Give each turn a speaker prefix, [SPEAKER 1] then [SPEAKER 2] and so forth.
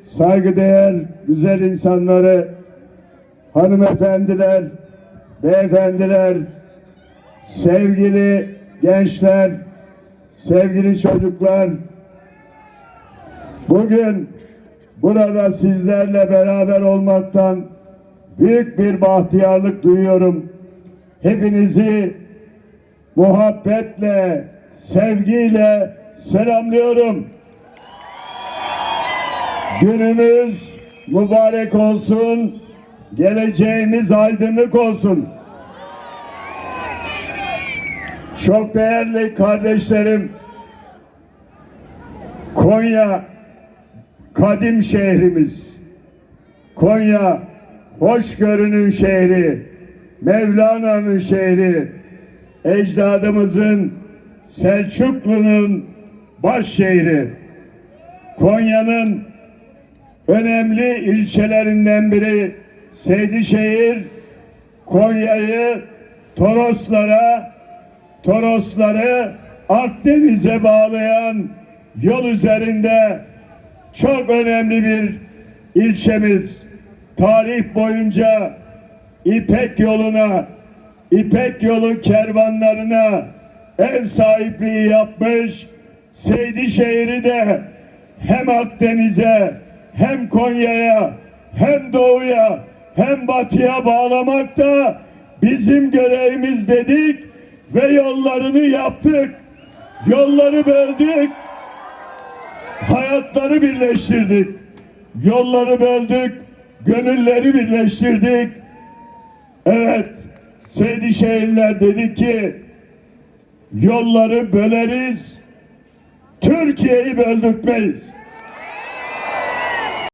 [SPEAKER 1] saygıdeğer güzel insanları, hanımefendiler, beyefendiler, sevgili gençler, sevgili çocuklar, bugün burada sizlerle beraber olmaktan büyük bir bahtiyarlık duyuyorum. Hepinizi muhabbetle, sevgiyle selamlıyorum. Günümüz mübarek olsun, geleceğimiz aydınlık olsun. Çok değerli kardeşlerim, Konya kadim şehrimiz. Konya hoşgörünün şehri, Mevlana'nın şehri, ecdadımızın Selçuklu'nun baş şehri. Konya'nın önemli ilçelerinden biri Seydişehir, Konya'yı Toroslara, Torosları Akdeniz'e bağlayan yol üzerinde çok önemli bir ilçemiz. Tarih boyunca İpek yoluna, İpek yolu kervanlarına ev sahipliği yapmış. Seydişehir'i de hem Akdeniz'e hem Konya'ya hem doğuya hem batıya bağlamak da bizim görevimiz dedik ve yollarını yaptık. Yolları böldük. Hayatları birleştirdik. Yolları böldük. Gönülleri birleştirdik. Evet. Seydişehirler dedi ki yolları böleriz. Türkiye'yi böldürtmeyiz.